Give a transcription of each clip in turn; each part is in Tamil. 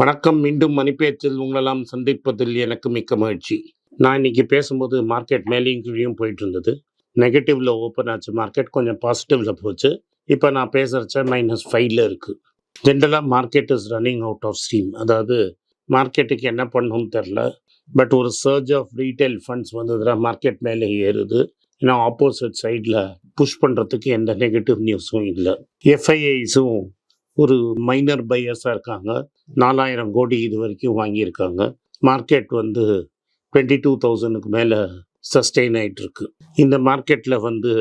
வணக்கம் மீண்டும் மணிப்பேச்சில் உங்களெல்லாம் சந்திப்பதில் எனக்கு மிக்க மகிழ்ச்சி. நான் இன்னைக்கு பேசும்போது மார்க்கெட் மேலேயும் கீழேயும் போயிட்டு இருந்தது நெகட்டிவ்ல ஓப்பன் ஆச்சு. மார்க்கெட் கொஞ்சம் பாசிட்டிவ்ல போச்சு. இப்போ நான் பேசுகிறச்ச மைனஸ் ஃபைவ்ல இருக்கு. ஜென்ரலாக market is running out of steam அதாவது மார்க்கெட்டுக்கு என்ன பண்ணணும்னு தெரில பட் ஒரு சர்ஜ் ஆஃப் ரீட்டைல் ஃபண்ட்ஸ் வந்ததுனா மார்க்கெட் மேலே ஏறுது. ஏன்னா ஆப்போசிட் சைடில் புஷ் பண்ணுறதுக்கு எந்த நெகட்டிவ் நியூஸும் இல்லை. எஃப்ஐஐஸும் ஒரு மைனர் பையர்ஸாக இருக்காங்க. நாலாயிரம் கோடி இது வரைக்கும் வாங்கியிருக்காங்க. மார்க்கெட் வந்து டுவெண்ட்டி டூ தௌசண்ட்க்கு மேலே சஸ்டெயின் ஆகிட்டுருக்கு இந்த மார்க்கெட்டில் வந்து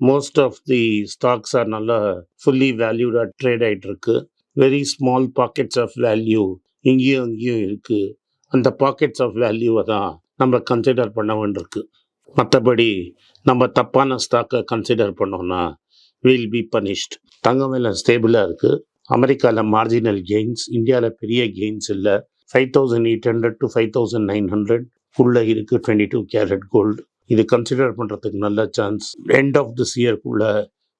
most of the stocks are நல்லா ஃபுல்லி வேல்யூடாக ட்ரேட் ஆயிட்டு இருக்கு very small pockets of value இங்கேயும் இங்கேயும் இருக்குது அந்த பாக்கெட்ஸ் ஆஃப் வேல்யூவை தான் நம்ம கன்சிடர் பண்ண வேண்டியிருக்கு. மற்றபடி நம்ம தப்பான ஸ்டாக்கை கன்சிடர் பண்ணோம்னா வில் பி பனிஷ்ட் தங்கம் விலை ஸ்டேபிளாக இருக்குது அமெரிக்காவில் மார்ஜினல் கெயின்ஸ் இந்தியாவில் பெரிய கெயின்ஸ் இல்லை. Five thousand eight hundred to five thousand nine hundred உள்ள இருக்குது டுவெண்ட்டி டூ கேரட் கோல்டு இது கன்சிடர் பண்ணுறதுக்கு நல்ல சான்ஸ் எண்ட் ஆஃப் திஸ் இயர்க்குள்ள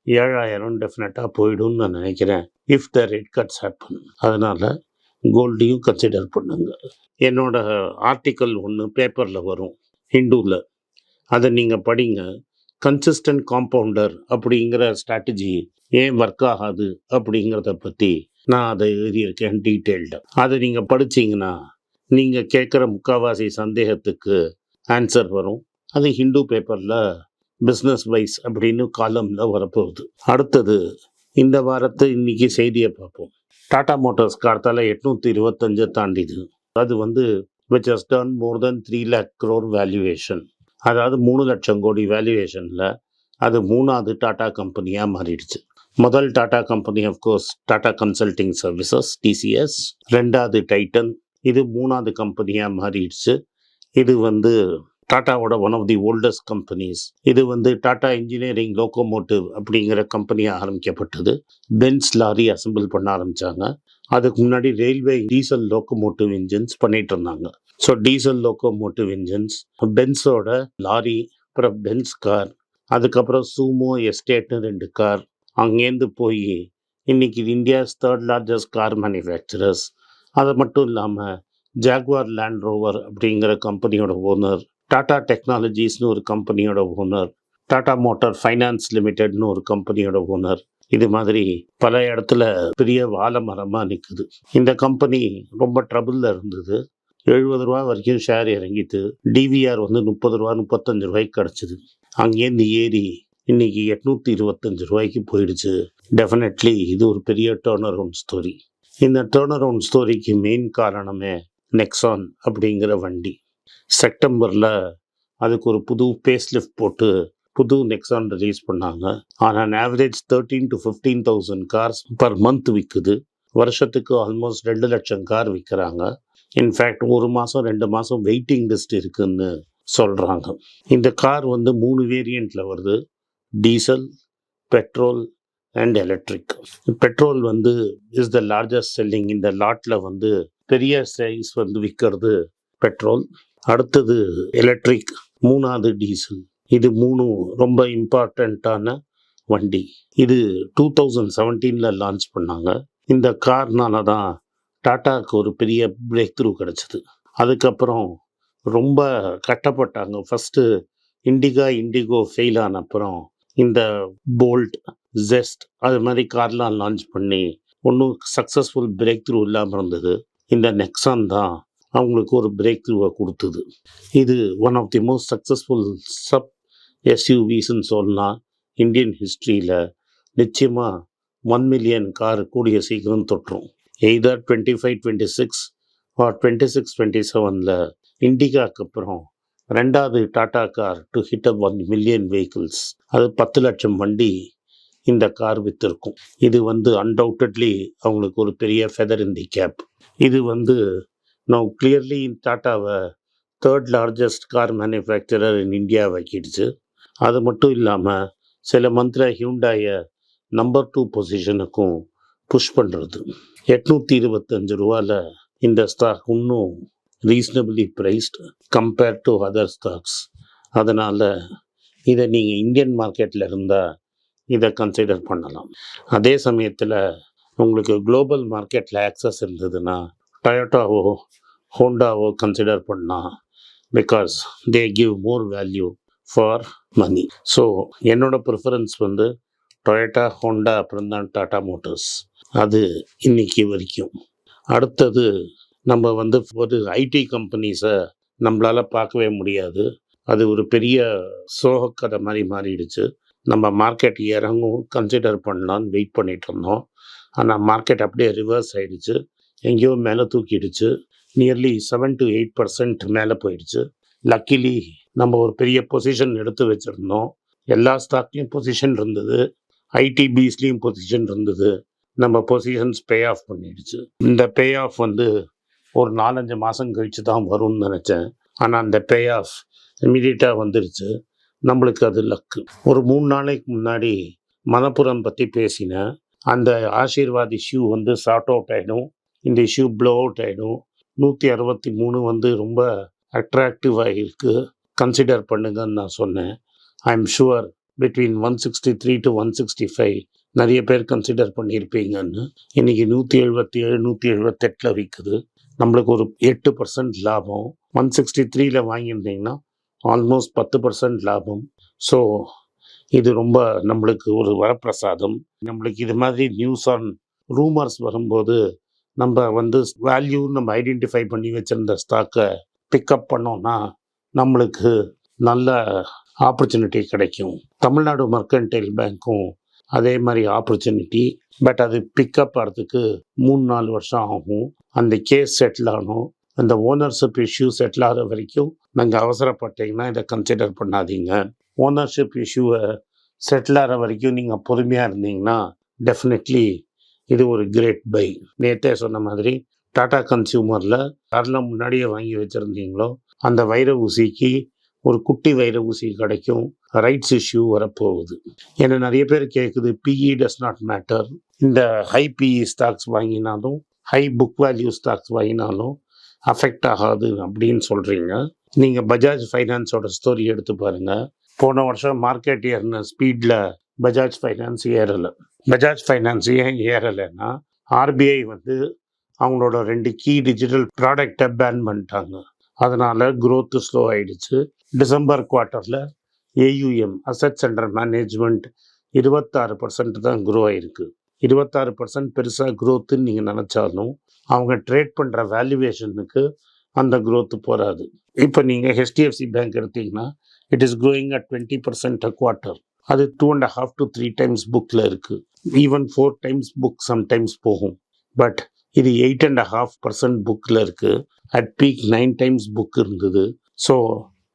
ஏழாயிரம் டெஃபினட்டாக போயிடும்னு நான் நினைக்கிறேன். If the rate cuts happen அதனால் கோல்டையும் கன்சிடர் பண்ணுங்க. என்னோட ஆர்டிக்கல் ஒன்று பேப்பரில் வரும். ஹிந்துவில் அதை நீங்கள் படிங்க. கன்சிஸ்டன்ட் காம்பவுண்டர் அப்படிங்கிற ஸ்ட்ராட்டஜி ஏன் ஒர்க் ஆகாது அப்படிங்கிறத பற்றி நான் அதை எழுதியிருக்கேன் டீட்டெயில்டு அதை நீங்கள் படிச்சிங்கன்னா நீங்கள் கேட்குற முக்காவாசி சந்தேகத்துக்கு ஆன்சர் வரும். அது ஹிந்து பேப்பரில் பிஸ்னஸ் வைஸ் அப்படின்னு காலமில் வரப்போகுது. அடுத்தது இந்த வாரத்து இன்னைக்கு செய்தியை பார்ப்போம். டாடா மோட்டார்ஸ் கார்த்தால் எட்நூற்றி இருபத்தஞ்சை தாண்டிது. அது வந்து which has turn more than three lakh crore valuation அதாவது மூணு லட்சம் கோடி வேல்யூவேஷனில் அது மூணாவது டாடா கம்பெனியாக மாறிடுச்சு. முதல் Tata company course Tata consulting services TCS ரெண்டாவது டைட்டன் இது மூணாவது கம்பெனியாக மாறிடுச்சு. இது வந்து டாட்டாவோட one of the oldest companies இது வந்து டாடா இன்ஜினியரிங் லோக்கோமோட்டிவ் அப்படிங்கிற கம்பெனியாக ஆரம்பிக்கப்பட்டது. பென்ஸ் லாரி அசெம்பிள் பண்ண ஆரம்பித்தாங்க அதுக்கு முன்னாடி ரயில்வே டீசல் லோக்கோமோட்டிவ் இன்ஜின்ஸ் பண்ணிகிட்டு இருந்தாங்க. ஸோ டீசல் லோகோமோட்டிவ் இன்ஜின்ஸ் பென்ஸோட லாரி அப்புறம் பென்ஸ் கார் அதுக்கப்புறம் சூமோ எஸ்டேட்னு ரெண்டு கார் அங்கேருந்து போய் இன்னைக்கு India's third largest car manufacturers அது மட்டும் இல்லாமல் ஜாக்வார் லேண்ட் ரோவர் அப்படிங்கிற கம்பெனியோட ஓனர் டாடா டெக்னாலஜிஸ்னு ஒரு கம்பெனியோட ஓனர் டாடா மோட்டார் ஃபைனான்ஸ் லிமிடெட்னு ஒரு கம்பெனியோட ஓனர் இது மாதிரி பல இடத்துல பெரிய வாழை மரமாக நிற்குது இந்த கம்பெனி ரொம்ப ட்ரபுளில் இருந்தது. எழுபது ரூபா வரைக்கும் ஷேர் இறங்கிட்டு டிவிஆர் வந்து முப்பது ரூபா முப்பத்தஞ்சு ரூபாய்க்கு கிடச்சிது. அங்கேருந்து ஏறி இன்னைக்கு எட்நூற்றி இருபத்தஞ்சு ரூபாய்க்கு போயிடுச்சு. டெஃபினெட்லி இது ஒரு பெரிய டேர்ன் அரவுண்ட் ஸ்டோரி இந்த டேர்ன் அரவுண்ட் ஸ்டோரிக்கு மெயின் காரணமே நெக்ஸான் அப்படிங்கிற வண்டி. செப்டம்பரில் அதுக்கு ஒரு புது பேஸ் லிஃப்ட் போட்டு புது நெக்ஸான் ரிலீஸ் பண்ணாங்க. ஆனால் average thirteen to fifteen thousand cars per month விற்குது வருஷத்துக்கு ஆல்மோஸ்ட் ரெண்டு லட்சம் கார் விற்கிறாங்க இன்ஃபேக்ட் ஒரு மாதம் ரெண்டு மாதம் வெயிட்டிங் லிஸ்ட் இருக்குன்னு சொல்கிறாங்க இந்த கார் வந்து மூணு வேரியண்ட்டில் வருது. Diesel petrol and electric petrol வந்து இஸ் த லார்ஜஸ்ட் செல்லிங் இந்த லாட்டில் வந்து பெரிய சைஸ் வந்து விற்கிறது பெட்ரோல் அடுத்தது எலக்ட்ரிக் மூணாவது டீசல் இது மூணும் ரொம்ப இம்பார்ட்டண்ட்டான வண்டி. இது டூ தௌசண்ட் செவன்டீனில் லான்ச் பண்ணாங்க. இந்த கார்னால தான் டாட்டாவுக்கு ஒரு பெரிய பிரேக் த்ரூ கிடச்சிது. அதுக்கப்புறம் ரொம்ப கட்டப்பட்டாங்க. ஃபஸ்ட்டு இண்டிகா இண்டிகோ ஃபெயில் ஆன அப்புறம் இந்த போல்ட் ஜெஸ்ட் அது மாதிரி கார்லாம் லான்ச் பண்ணி ஒன்றும் சக்ஸஸ்ஃபுல் பிரேக் த்ரூ இல்லாமல் இருந்தது. இந்த நெக்ஸான் தான் அவங்களுக்கு ஒரு பிரேக் த்ரூவை கொடுத்தது. இது one of the most successful sub எஸ்யூவிஸ்ன்னு சொல்லலாம் இந்தியன் ஹிஸ்ட்ரியில் நிச்சயமாக ஒன் மில்லியன் கார் கூடிய சீக்கிரம் தொட்டுரும் either twenty five twenty six or twenty six twenty செவனில் இண்டிகாக்கு அப்புறம் ரெண்டாவது Tata car to hit up one million vehicles அது பத்து லட்சம் வண்டி இந்த கார் வித்திருக்கும். இது வந்து அன்டவுட்டட்லி அவங்களுக்கு ஒரு பெரிய ஃபெதர் இன் தி கேப் இது வந்து நான் clearly டாட்டாவை third largest car manufacturer in India வைக்கிடுச்சு. அது மட்டும் இல்லாமல் சில மந்திர ஹியூண்டாயை நம்பர் டூ பொசிஷனுக்கும் புஷ் பண்ணுறது எட்நூற்றி இருபத்தஞ்சு ரூபாயில் இந்த ஸ்டாக் இன்னும் reasonably priced compare to other stocks அதனால் இதை நீங்கள் இந்தியன் மார்க்கெட்டில் இருந்தால் இதை கன்சிடர் பண்ணலாம். அதே சமயத்தில் உங்களுக்கு குளோபல் மார்க்கெட்டில் ஆக்சஸ் இருந்ததுன்னா டொயோட்டாவோ ஹோண்டாவோ கன்சிடர் பண்ணால் because they give more value for money so என்னோட ப்ரிஃபரன்ஸ் வந்து டொயோட்டா ஹோண்டா அப்புறம் தான் டாடா மோட்டர்ஸ் அது இன்னைக்கு வரைக்கும். அடுத்தது நம்ம வந்து ஒரு ஐடி கம்பெனிஸை நம்மளால் பார்க்கவே முடியாது. அது ஒரு பெரிய சோகக்கதை மாதிரி மாறிடுச்சு. நம்ம மார்க்கெட் இறங்கும் கன்சிடர் பண்ணலான்னு வெயிட் பண்ணிட்டு இருந்தோம். ஆனால் மார்க்கெட் அப்படியே ரிவர்ஸ் ஆகிடுச்சு எங்கேயோ மேலே தூக்கிடுச்சு. Nearly seven to eight percent மேலே போயிடுச்சு. லக்கிலி நம்ம ஒரு பெரிய பொசிஷன் எடுத்து வச்சுருந்தோம். எல்லா ஸ்டாக்லேயும் பொசிஷன் இருந்தது. ஐடி பீஸ்லேயும் பொசிஷன் இருந்தது. நம்ம பொசிஷன்ஸ் பே ஆஃப் பண்ணிடுச்சு. இந்த பே ஆஃப் வந்து ஒரு நாலஞ்சு மாதம் கழிச்சு தான் வரும்னு நினச்சேன். ஆனால் அந்த பே ஆஃப் இமீடியட்டாக வந்துருச்சு. நம்மளுக்கு அது லக்கு ஒரு மூணு நாளைக்கு முன்னாடி மணப்புரம் பற்றி பேசினேன். அந்த ஆசீர்வாத் இஷ்யூ வந்து சார்ட் அவுட் ஆகிடும் இந்த இஷ்யூ ப்ளோ அவுட் ஆகிடும் நூற்றி அறுபத்தி மூணு வந்து ரொம்ப அட்ராக்டிவாக இருக்குது கன்சிடர் பண்ணுங்கன்னு நான் சொன்னேன். I am sure between one sixty three to one sixty five நிறைய பேர் கன்சிடர் பண்ணியிருப்பீங்கன்னு. இன்னைக்கு நூற்றி எழுபத்தி ஏழு நூற்றி எழுபத்தெட்டில் விற்குது நம்மளுக்கு ஒரு எட்டு பர்சன்ட் லாபம். ஒன் சிக்ஸ்டி த்ரீல வாங்கியிருந்தீங்கன்னா ஆல்மோஸ்ட் பத்து பர்சன்ட் லாபம். ஸோ இது ரொம்ப நம்மளுக்கு ஒரு வரப்பிரசாதம். நம்மளுக்கு இது மாதிரி நியூஸ் ஆன் ரூமர்ஸ் வரும்போது நம்ம வந்து வேல்யூ நம்ம ஐடென்டிஃபை பண்ணி வச்சுருந்த ஸ்டாக்கை பிக்கப் பண்ணோன்னா நம்மளுக்கு நல்ல ஆப்பர்ச்சுனிட்டி கிடைக்கும். தமிழ்நாடு மர்கன்டைல் பேங்க்கும் அதே மாதிரி ஆப்பர்ச்சுனிட்டி பட் அது பிக்கப் ஆகிறதுக்கு மூணு நாலு வருஷம் ஆகும். அந்த கேஸ் செட்டில் ஆகணும். அந்த ஓனர்ஷிப் இஷ்யூ செட்டில் ஆகிற வரைக்கும் நீங்கள் அவசரப்பட்டீங்கன்னா இதை கன்சிடர் பண்ணாதீங்க. ஓனர்ஷிப் இஷ்யூவை செட்டில் ஆகிற வரைக்கும் நீங்கள் பொறுமையாக இருந்தீங்கன்னா டெஃபினெட்லி இது ஒரு கிரேட் பை நேற்றே சொன்ன மாதிரி டாடா கன்சியூமரில் யாரெல்லாம் முன்னாடியே வாங்கி வச்சுருந்தீங்களோ அந்த வைர ஊசிக்கு ஒரு குட்டி வைர ஊசி கிடைக்கும். ரைட்ஸ் இஷ்யூ வரப்போகுது. ஏன்னா நிறைய பேர் கேட்குது பிஇ டஸ் நாட் மேட்டர் இந்த ஹை பிஇ ஸ்டாக்ஸ் வாங்கினாலும் ஹை புக் வேல்யூ ஸ்டாக்ஸ் வாங்கினாலும் அஃபெக்ட் ஆகாது அப்படின்னு சொல்கிறீங்க நீங்கள் பஜாஜ் ஃபைனான்ஸோட ஸ்டோரி எடுத்து பாருங்கள் போன வருஷம் மார்க்கெட் ஏறின ஸ்பீடில் பஜாஜ் ஃபைனான்ஸ் ஏறலை. பஜாஜ் ஃபைனான்ஸ் ஏன் ஏறலைன்னா ஆர்பிஐ வந்து அவங்களோட ரெண்டு கீ டிஜிட்டல் ப்ராடக்டை பேன் பண்ணிட்டாங்க. அதனால் குரோத்து ஸ்லோ ஆயிடுச்சு. டிசம்பர் குவார்ட்டரில் ஏயுஎம் அசட் சென்டர் மேனேஜ்மெண்ட் இருபத்தாறு பர்சன்ட் தான் க்ரோ ஆயிருக்கு. இருபத்தாறு பர்சன்ட் பெருசாக க்ரோத்துன்னு நீங்கள் நினச்சாலும் அவங்க ட்ரேட் பண்ணுற வேல்யூவேஷனுக்கு அந்த குரோத்து போகாது இப்போ நீங்கள் ஹெச்டிஎஃப்சி பேங்க் எடுத்தீங்கன்னா it is growing at twenty percent a quarter அது two and half to three times புக்கில் இருக்குது even four times book sometimes போகும். பட் இது எயிட் அண்ட் ஹாஃப் பர்சன்ட் புக்கில் இருக்குது at peak nine times book இருந்தது. ஸோ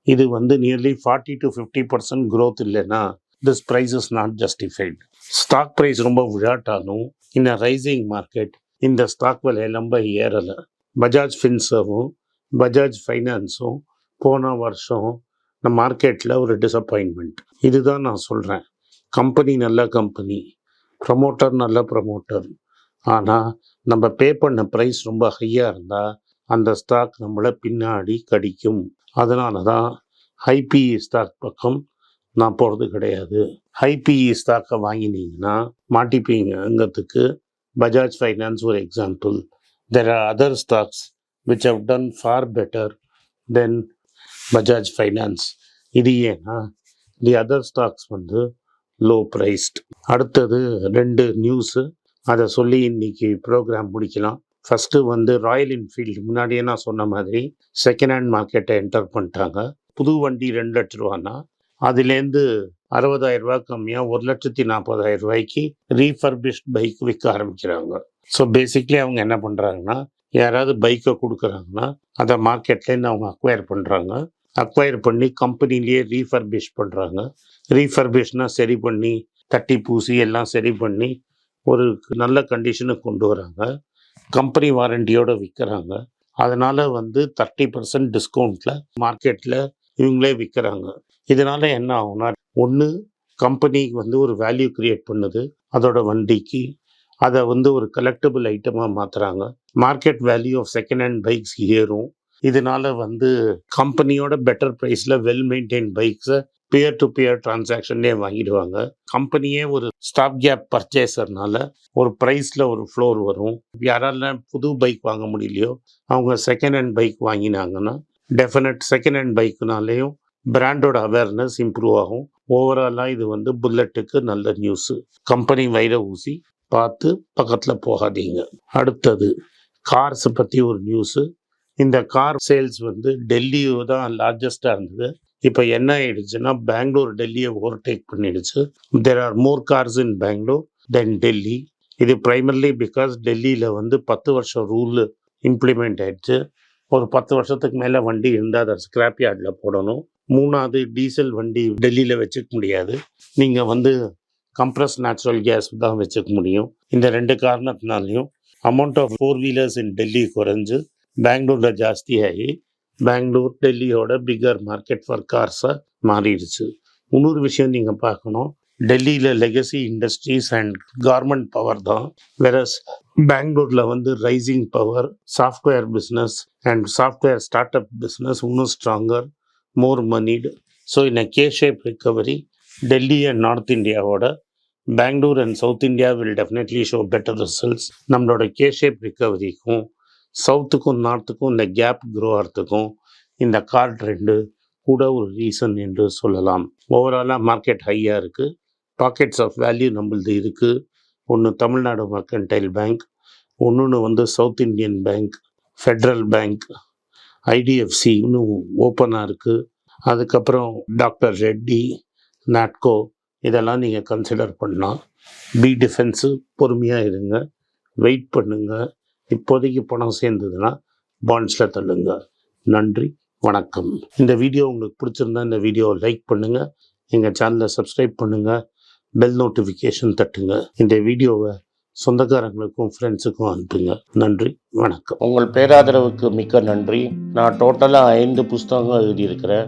இது வந்து nearly forty to fifty percent growth இல்லைன்னா this price is not justified stock price ரொம்ப விழாட்டாலும் இந்த ரைசிங் மார்க்கெட் இந்த ஸ்டாக் விலை ரொம்ப ஏறலை. பஜாஜ் ஃபின்சவும் பஜாஜ் ஃபைனான்ஸும் போன வருஷம் இந்த மார்க்கெட்டில் ஒரு டிசப்பாயின்மெண்ட் இதுதான் நான் சொல்கிறேன் கம்பெனி நல்ல கம்பெனி ப்ரமோட்டர் நல்ல ப்ரமோட்டர் ஆனால் நம்ம பே பண்ண ப்ரைஸ் ரொம்ப ஹையாக இருந்தால் அந்த ஸ்டாக் நம்மளை பின்னாடி கடிக்கும். அதனால தான் ஹைபிஇ ஸ்டாக் பக்கம் நான் போகிறது கிடையாது. ஹைபிஇ ஸ்டாக்கை வாங்கினீங்கன்னா மாட்டிப்பீங்கிறதுக்கு பஜாஜ் ஃபைனான்ஸ் ஒரு example there are other stocks which have done far better than Bajaj finance இது ஏன்னா தி அதர் ஸ்டாக்ஸ் வந்து லோ ப்ரைஸ்ட் அடுத்தது ரெண்டு நியூஸு அதை சொல்லி இன்னைக்கு ப்ரோக்ராம் முடிக்கலாம். ஃபஸ்ட்டு வந்து ராயல் என்ஃபீல்டு முன்னாடியே நான் சொன்ன மாதிரி செகண்ட் ஹேண்ட் மார்க்கெட்டை என்டர் பண்ணிட்டாங்க. புது வண்டி ரெண்டு லட்ச ரூபான்னா அதுலேருந்து அறுபதாயிரம் கம்மியாக ஒரு லட்சத்தி நாற்பதாயிரம் ரூபாய்க்கு ரீஃபர்பிஷ்ட் பைக் விற்க ஆரம்பிக்கிறாங்க. ஸோ பேசிக்லி அவங்க என்ன பண்ணுறாங்கன்னா யாராவது பைக்கை கொடுக்குறாங்கன்னா அதை மார்க்கெட்லேருந்து அவங்க அக்வயர் பண்ணுறாங்க அக்வயர் பண்ணி கம்பெனிலேயே ரீஃபர்பிஷ் பண்ணுறாங்க ரீஃபர்பிஷ்னால் சரி பண்ணி தட்டி பூசி எல்லாம் சரி பண்ணி ஒரு நல்ல கண்டிஷனுக்கு கொண்டு வராங்க. கம்பெனி வாரண்டியோடு விற்கிறாங்க அதனால் வந்து தேர்ட்டி பர்சன்ட் டிஸ்கவுண்ட்டில் மார்க்கெட்டில் இவங்களே விற்கிறாங்க இதனால் என்ன ஆகும்னா ஒன்று கம்பெனி வந்து ஒரு வேல்யூ கிரியேட் பண்ணுது. அதோட வண்டிக்கு. அதை வந்து ஒரு கலெக்டபிள் ஐட்டமாக மாற்றுறாங்க market value of second hand bikes ஏறும். இதனால வந்து கம்பெனியோட பெட்டர் ப்ரைஸில் வெல் மெயின்டைன் பைக்ஸை பியர் டு பியர் டிரான்சாக்ஷன்லேயே வாங்கிடுவாங்க. கம்பெனியே ஒரு ஸ்டாப் கேப் பர்ச்சேஸர்னால ஒரு ப்ரைஸில் ஒரு ஃப்ளோர் வரும். யாரால புது பைக் வாங்க முடியலையோ அவங்க செகண்ட் ஹேண்ட் பைக் வாங்கினாங்கன்னா டெஃபினட் செகண்ட் ஹேண்ட் பைக்குனாலேயும் பிராண்டோட அவேர்னஸ் இம்ப்ரூவ் ஆகும். ஓவராலாக இது வந்து புல்லட்டுக்கு நல்ல நியூஸு கம்பெனி வைர ஊசி பார்த்து பக்கத்தில் போகாதீங்க. அடுத்தது கார்ஸை பற்றி ஒரு நியூஸு இந்த கார் சேல்ஸ் வந்து டெல்லி தான் லார்ஜஸ்டாக இருந்தது. இப்போ என்ன ஆயிடுச்சுன்னா பெங்களூர் டெல்லியை ஓவர்டேக் பண்ணிடுச்சு. There are more cars in Bangalore than Delhi இது ப்ரைமர்லி பிகாஸ் டெல்லியில் வந்து பத்து வருஷம் ரூல் இம்ப்ளிமெண்ட் ஆயிடுச்சு. ஒரு பத்து வருஷத்துக்கு மேலே வண்டி இருந்தால் அதை ஸ்கிராப் யார்டில் போடணும். மூணாவது டீசல் வண்டி டெல்லியில் வச்சுக்க முடியாது. நீங்கள் வந்து கம்ப்ரஸ் நேச்சுரல் கேஸ் தான் வச்சுக்க முடியும். இந்த ரெண்டு காரணத்தினாலையும் amount of four wheelers in Delhi குறைஞ்சு பெங்களூரில் ஜாஸ்தியாகி பெங்களூர் டெல்லியோட பிகர் மார்க்கெட் ஃபார் கார்ஸாக மாறிடுச்சு. இன்னொரு விஷயம் நீங்கள் பார்க்கணும். டெல்லியில் legacy industries and garment power தான். வேற பெங்களூரில் வந்து rising power software business and software start up business இன்னும் ஸ்ட்ராங்கர் மோர் மனிடு ஸோ இந்த K shape recovery Delhi and north இந்தியாவோட Bangalore and south India will definitely show better results நம்மளோட கே ஷேப் ரிக்கவரிக்கும் சவுத்துக்கும் நார்த்துக்கும் இந்த கேப் க்ரோ ஆகிறதுக்கும் இந்த கார் ட்ரெண்டு கூட ஒரு ரீசன் என்று சொல்லலாம். ஓவராலாக மார்க்கெட் ஹையாக இருக்குது பாக்கெட்ஸ் ஆஃப் வேல்யூ நம்மளது இருக்குது ஒன்று தமிழ்நாடு மர்கன்டைல் பேங்க் ஒன்று வந்து south Indian bank federal bank IDFC இன்னும் ஓப்பனாக இருக்குது அதுக்கப்புறம் டாக்டர் ரெட்டி நாட்கோ இதெல்லாம் நீங்கள் கன்சிடர் பண்ணலாம். பி டிஃபென்ஸு பொறுமையாக இருங்க. வெயிட் பண்ணுங்கள் இப்போதைக்கு பணம் சேர்ந்ததுன்னா பாண்ட்ஸில் தள்ளுங்க. நன்றி வணக்கம். இந்த வீடியோ உங்களுக்கு பிடிச்சிருந்தா இந்த வீடியோவை லைக் பண்ணுங்கள் எங்கள் சேனலை சப்ஸ்கிரைப் பண்ணுங்கள் பெல் நோட்டிஃபிகேஷன் தட்டுங்க. இந்த வீடியோவை சொந்தக்காரங்களுக்கும் ஃப்ரெண்ட்ஸுக்கும் அனுப்புங்க. நன்றி வணக்கம். உங்கள் பேராதரவுக்கு மிக்க நன்றி. நான் டோட்டலாக ஐந்து புஸ்தகங்கள் எழுதியிருக்கிறேன்.